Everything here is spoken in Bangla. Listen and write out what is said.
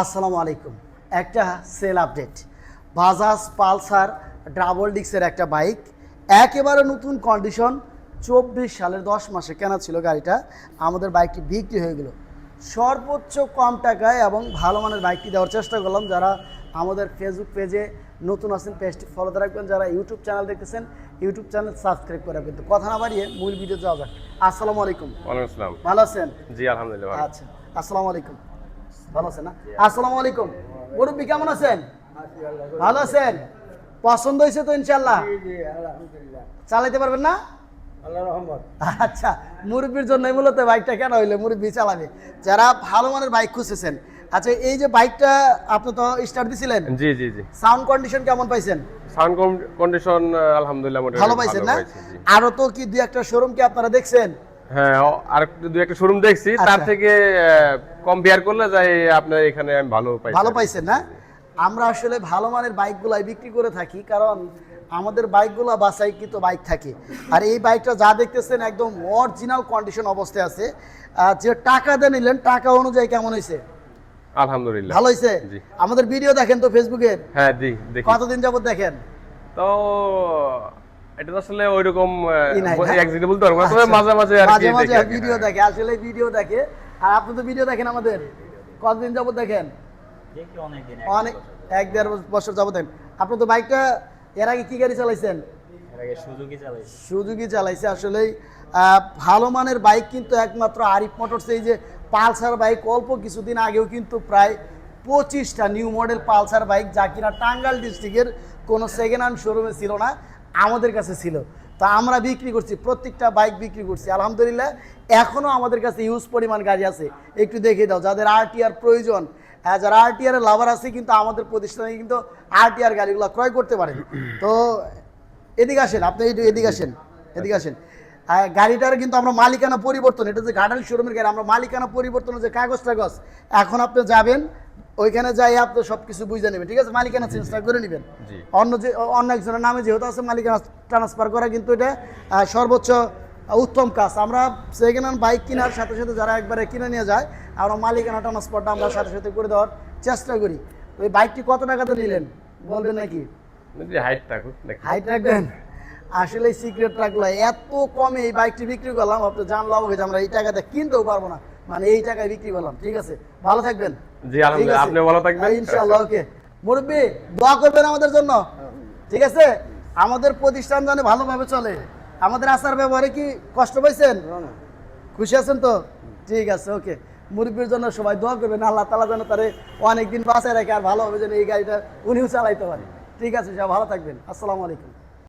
আসসালামু আলাইকুম। একটা sale update. Bajaj Pulsar double ডিক্সের একটা বাইক। একেবারে নতুন কন্ডিশন চব্বিশ সালের দশ মাসে কেনা ছিল গাড়িটা। আমাদের বাইকটি বিক্রি হয়ে গেল। সর্বোচ্চ কম টাকায় এবং ভালো মানের বাইকটি দেওয়ার চেষ্টা করলাম। যারা আমাদের ফেসবুক পেজে নতুন আছেন পেজটি ফলো রাখবেন। যারা ইউটিউব চ্যানেল দেখতেছেন ইউটিউব চ্যানেল সাবস্ক্রাইব করে রাখবেন। তো কথা না বাড়িয়ে মূল ভিডিও যাওয়া যাক। আসসালামু আলাইকুম। ওয়ালাইকুম আসসালাম। ভালো আছেন? জি আলহামদুলিল্লাহ আচ্ছা আসসালামু আলাইকুম। ভালো আছেন না? আসসালামু আলাইকুম। মুরব্বী কেমন আছেন? ভালো আছেন? পছন্দ হয়েছে তো ইনশাল্লাহ চালাইতে পারবেন না? আচ্ছা মুরব্বীর জন্য মূলত বাইকটা কেন হইল? মুরব্বী চালাবে। যারা ভালো মানের বাইক খুঁজেছেন আচ্ছা এই যে বাইকটা আপনি তো স্টার্ট দিছিলেন জি জি জি। সাউন্ড কন্ডিশন কেমন পাইছেন? সাউন্ড কন্ডিশন আলহামদুলিল্লাহ ভালো পাইছেন না? আরও তো কি দুই একটা শোরুম কি আপনারা দেখছেন? হ্যাঁ আর দুই একটা শোরুম দেখছি। তার আচ্ছা। থেকে কম্পেয়ার করলে যাই আপনার এখানে আমি ভালো পাইছি ভালো পাইছেন না? আমরা আসলে ভালো মানের বাইকগুলাই বিক্রি করে থাকি কারণ আমাদের বাইকগুলো বাসাইকৃত বাইক থাকে। আর এই বাইকটা যা দেখতেছেন একদম অরিজিনাল কন্ডিশন অবস্থায় আছে। আর যে টাকা দিয়ে নিলেন টাকা অনুযায়ী কেমন হয়েছে? আলহামদুলিল্লাহ। ভালো হয়েছে? আমাদের ভিডিও দেখেন তো ফেসবুকে হ্যাঁ জি কতদিন যাবত দেখেন? তো এটা আসলে ওইরকম? বলতে পারব তবে আচ্ছা। মাঝে মাঝে আর মাঝে মাঝে ভিডিও। দেখে আসলে ভিডিও দেখে আর আপনি তো ভিডিও দেখেন আমাদের কতদিন যাবত দেখেন দেখি অনেকদিন অনেক এক দেড় বছর যাবত দেখেন আপনি তো বাইকটা এর আগে কি গাড়ি চালাইছেন এর আগে সুজুকি চালাইছি সুজুকি চালাইছে আসলেই আহ, ভালো মানের বাইক কিন্তু একমাত্র আরিফ মোটরস এই যে পালসার বাইক অল্প কিছুদিন আগেও কিন্তু প্রায় পঁচিশটা নিউ মডেল পালসার বাইক যা কিনা টাঙ্গাইল ডিস্ট্রিক্টের কোনো সেকেন্ড হ্যান্ড শোরুমে ছিল না, আমাদের কাছে ছিল। তা আমরা বিক্রি করছি, প্রত্যেকটা বাইক বিক্রি করছি। আলহামদুলিল্লাহ এখনও আমাদের কাছে ইউজ পরিমাণ গাড়ি আছে। একটু দেখে দাও, যাদের আরটিআর প্রয়োজন হ্যাঁ যারা আরটিআর লাভার আছে, কিন্তু আমাদের প্রতিষ্ঠানে কিন্তু আরটিআর গাড়িগুলো ক্রয় করতে পারেন। তো এদিকে আসেন, আপনি এদিকে আসেন এদিকে আসেন। গাড়িটার কিন্তু আমরা মালিকানা পরিবর্তন, এটা যে গার্ডেন শোরুমের গাড়ি, আমরা মালিকানা পরিবর্তনের যে কাগজ টাগজ এখন আপনি যাবেন ওইখানে যাই আপনি সব কিছু বুঝে নেবেন ঠিক আছে? মালিকানা চেঞ্জটা করে নেবেন। অন্য যে অন্য একজনের নামে যেহেতু আছে মালিকানা ট্রান্সফার করা কিন্তু এটা সর্বোচ্চ উত্তম কাজ। আমরা সেকেন্ড হ্যান্ড বাইক কেনার সাথে সাথে যারা একবারে কিনে নিয়ে যায় আমরা মালিকানা ট্রান্সফারটা আমরা সাথে সাথে করে দেওয়ার চেষ্টা করি। ওই বাইকটি কত টাকাতে নিলেন? বলবেন নাকি? হাইট রাখবেন? আসলে সিক্রেট রাখল এত কমে এই বাইকটি বিক্রি করলাম আপনি জানলাম যে আমরা এই টাকাতে কিনতেও পারব না। মানে এই টাকায় বিক্রি করলাম ঠিক আছে? ভালো থাকবেন। জি, আলহামদুলিল্লাহ। আপনিও ভালো থাকবেন। ইনশাআল্লাহ ওকে। মুরব্বী দোয়া করবেন আমাদের জন্য। ঠিক আছে? আমাদের প্রতিষ্ঠান জানে ভালোভাবে চলে। আমাদের আচার ব্যবহারে কি কষ্ট পাইছেন? খুশি আছেন তো? ঠিক আছে ওকে। মুরব্বীর জন্য সবাই দোয়া করবেন। আল্লাহ তালা যেন তারে অনেকদিন বাঁচায় রাখে আর ভালোভাবে যেন এই গাড়িটা উনিও চালাইতে পারে। ঠিক আছে সব ভালো থাকবেন। আসসালামু আলাইকুম।